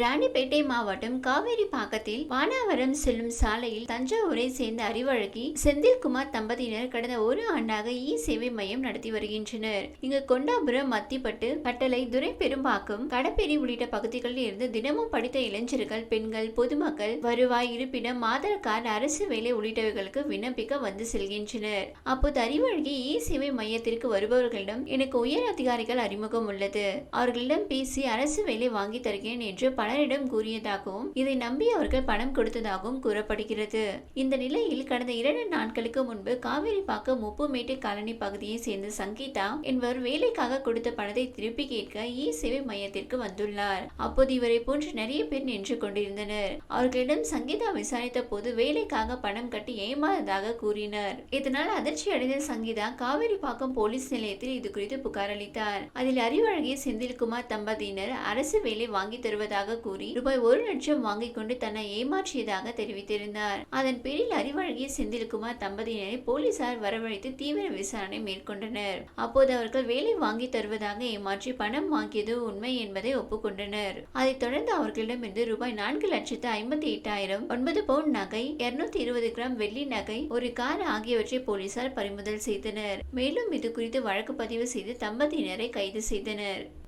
ராணிப்பேட்டை மாவட்டம் காவேரி பாக்கத்தில் வானாவரம் செல்லும் சாலையில் தஞ்சாவூரை சேர்ந்த அறிவழகி செந்தில்குமார் தம்பதியினர் கடந்த ஒரு ஆண்டாக இ சேவை மையம் நடத்தி வருகின்றனர். இங்கு கொண்டாபுரம் மத்திப்பட்டு கட்டளை துரை பெரும்பாக்கம் கடப்பேரி உள்ளிட்ட பகுதிகளில் இருந்து தினமும் படித்த இளைஞர்கள் பெண்கள் பொதுமக்கள் வருவாய் இருப்பிடம் ஆதார் கார்டு அரசு வேலை உள்ளிட்டவர்களுக்கு விண்ணப்பிக்க வந்து செல்கின்றனர். அப்போது அறிவழகி இ சேவை மையத்திற்கு வருபவர்களிடம் எனக்கு உயர் அதிகாரிகள் அறிமுகம் உள்ளது. அவர்களிடம் பேசி அரசு வேலை வாங்கி தருகிறேன் என்று பலரிடம் கூறியதாகவும் இதை நம்பி அவர்கள் பணம் கொடுத்ததாகவும் கூறப்படுகிறது. இந்த நிலையில் கடந்த இரண்டு நாட்களுக்கு முன்பு காவேரிப்பாக்கம் உப்புமேட்டு காலனி பகுதியை சேர்ந்த சங்கீதா என்பவர் வேலைக்காக கொடுத்த பணத்தை திருப்பி கேட்க இ சேவை மையத்திற்கு வந்துள்ளார். அப்போது இவரை போன்று நிறைய பேர் நின்று கொண்டிருந்தனர். அவர்களிடம் சங்கீதா விசாரித்த போது வேலைக்காக பணம் கட்டி ஏமாறதாக கூறினர். இதனால் அதிர்ச்சி அடைந்த சங்கீதா காவேரிப்பாக்கம் போலீஸ் நிலையத்தில் இது குறித்து புகார் அளித்தார். அதில் அறிவழகிய செந்தில்குமார் தம்பதியினர் அரசு வேலை வாங்கி தருவதாக கூறி ரூபாய் ஒரு லட்சம் வாங்கிக் கொண்டு தன்னை ஏமாற்றியதாக தெரிவித்திருந்தார். அதன் பேரில் அறிவழகிய செந்தில்குமார் தம்பதியினரை போலீசார் வரவழைத்து தீவிர விசாரணை மேற்கொண்டனர். அப்போது அவர்கள் வேலை வாங்கி தருவதாக ஏமாற்றி பணம் வாங்கியது உண்மை என்பதை ஒப்புக்கொண்டனர். அதைத் தொடர்ந்து அவர்களிடமிருந்து ரூபாய் நான்கு லட்சத்து ஐம்பத்தி எட்டாயிரம் ஒன்பது பவுண்ட் நகை இருநூத்தி இருபது கிராம் வெள்ளி நகை ஒரு கார் ஆகியவற்றை போலீசார் பறிமுதல் செய்தனர். மேலும் இது குறித்து வழக்கு பதிவு செய்து தம்பதியினரை கைது செய்தனர்.